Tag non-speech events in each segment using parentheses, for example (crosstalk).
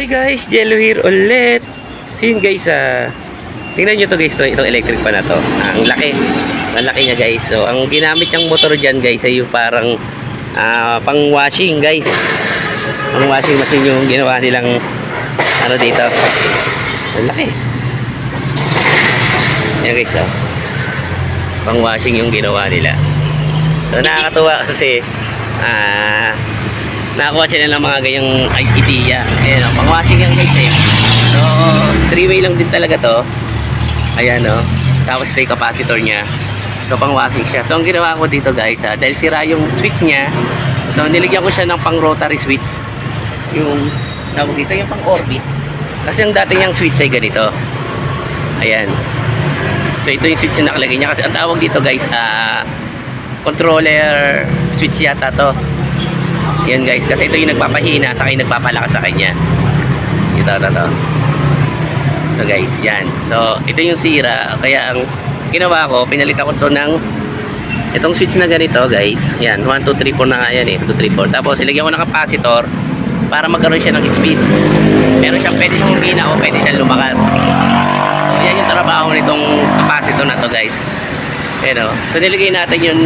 Hi guys, Jello here ulit. So yun guys, ah, tingnan nyo to guys, to, itong electric pa na to. Ah, ang laki. Ang laki niya guys. So ang ginamit niyang motor dyan guys ay yung parang ah, pang washing guys. Pang washing machine yung ginawa nilang ano dito. Ang laki. Yan guys, oh. Pang washing yung ginawa nila. So nakakatuwa kasi ah nakakuha sila ng mga ganyang idea. Ayan, oh, pang washing yan guys eh. So, three-way lang din talaga to. Ayan oh. Tapos ito yung capacitor niya. So, pang washing siya. So, ang ginawa ko dito guys, ah, dahil sira yung switch niya, so, niligyan ko siya ng pang rotary switch. Yung, tawag dito, yung pang orbit. Kasi ang dati niyang switch ay ganito. Ayan. So, ito yung switch na nakalagay niya. Kasi ang tawag dito guys, ah, controller switch yata to. Yan guys, kasi ito yung nagpapahina sa yung nagpapalakas sa kanya. Ito, ito, ito. Ito guys, yan. So, ito yung sira. Kaya ang ginawa ko, pinalitan ko ito ng itong switch na ganito guys. Yan, 1, 2, 3, 4 na nga yan eh. 1, 2, 3, 4. Tapos, ilagyan ko ng capacitor para magkaroon siya ng speed. Meron siyang pwede siyang humina o pwede siyang lumakas. So, yan yung trabaho nitong capacitor na to guys. Ayan o. So, nilagay natin yung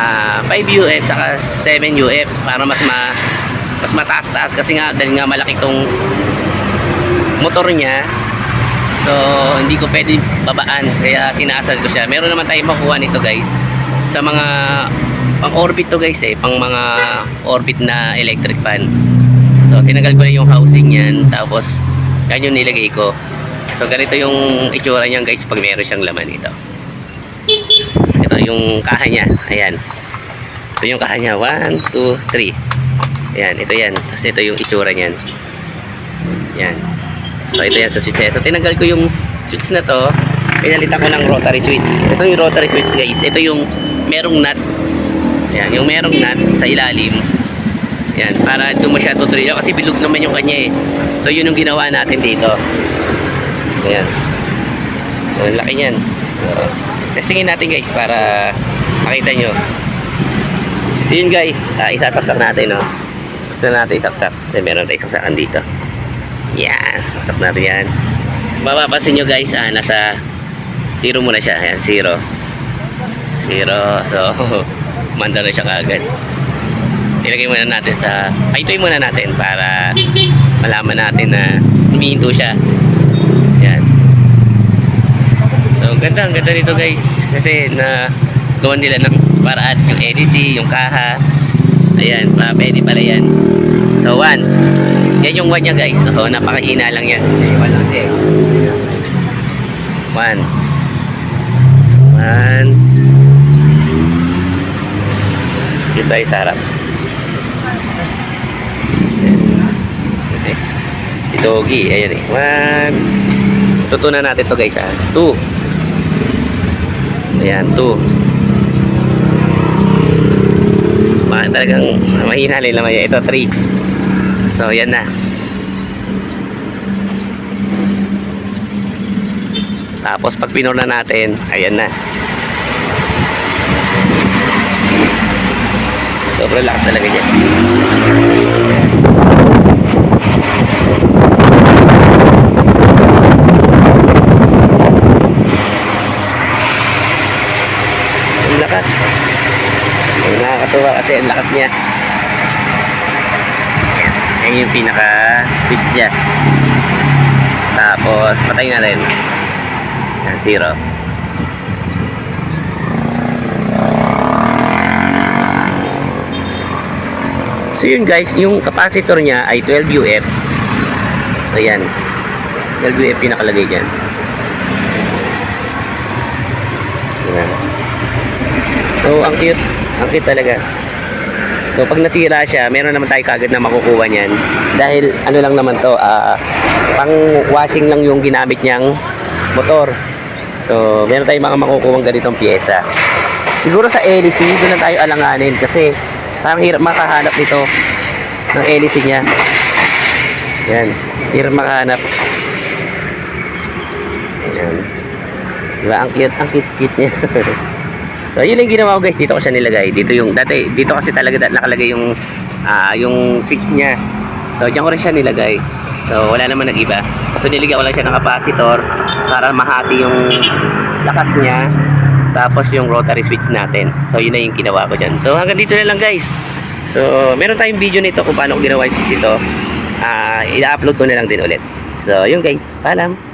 ah 5 UF saka 7 UF para mas ma mas mataas-taas. Kasi nga dahil nga malaki tong motor niya so hindi ko pwede babaan. Kaya tinaasan ko siya. Meron naman tayong makuha nito guys sa mga pang orbit to guys eh. Pang mga orbit na electric fan. So tinanggal ko yung housing yan tapos yan yung nilagay ko. So ganito yung itsura niyan guys pag meron siyang laman ito yung kaha niya. Ayan. Ito yung kaha niya. 1, 2, 3 ayan ito yan. Tapos ito yung itsura niyan. Yan so ito yan sa switch. So tinanggal ko yung switch na to. Pinalitan ko ng rotary switch. Ito yung rotary switch guys. Ito yung merong nut. Yan yung merong nut sa ilalim. Yan para doon mo siya tutuloy kasi bilog naman yung kanya eh. So yun yung ginawa natin dito. Ayan. So laki niyan. so, testingin natin guys para makita nyo. So yun guys ah, isasaksak natin no? Ito natin isaksak kasi meron tayong saksakan dito. Yan saksak natin yan. Mapapansin nyo guys ah, nasa zero muna siya. Yan zero. Zero so (laughs) manda na siya kaagad. Ilagay muna natin sa ay ito'y muna natin para malaman natin na humihinto siya So, ganda, ang ganda nito guys. Kasi na gawan nila ng paraan yung EDC, yung kaha. Ayan, pa, pwede pala yan. So, one. Yan yung one niya guys. So, napakahina lang yan. One. One. Dito tayo sa harap. Si Doggy. Ayan eh. One. Tutunan natin to guys ha. Two. Ayan, 2. Ma talagang mahina rin naman yan. Ito, 3. So, yan na. Tapos, pag pinuna natin, ayan na. Sobrang lakas talaga dyan. Ang lakas. Ang nakakatuwa kasi ang lakas niya. Yan. Yung pinaka switch niya. Tapos patay na rin. Yan, zero. So yun guys, yung capacitor niya ay 12 UF. So yan. 12 UF yung nakalagay dyan. Yan. So, ang cute. Ang cute talaga. So, pag nasira siya, meron naman tayo kagad na makukuha niyan. Dahil, ano lang naman to, ah, pang washing lang yung ginamit niyang motor. So, meron tayong mga makukuha ganitong pyesa. Siguro sa LEC, doon tayo alanganin kasi parang hirap makahanap nito ng LEC niya. Yan. Hirap makahanap. Yan. Diba? Ang cute, ang cute, cute niya. (laughs) So, yun yung ginawa ko guys. Dito ko siya nilagay. Dito yung, dati, dito kasi talaga nakalagay yung, ah yung switch niya. So, dyan ko rin siya nilagay. So, wala naman nag-iba. So, niligyan ko lang siya ng capacitor para mahati yung lakas niya. Tapos yung rotary switch natin. So, yun na yung ginawa ko dyan. So, hanggang dito na lang guys. So, meron tayong video nito kung paano ko ginawa yung switch ito. Ah, i-upload ko na lang din ulit. So, yun guys. Paalam.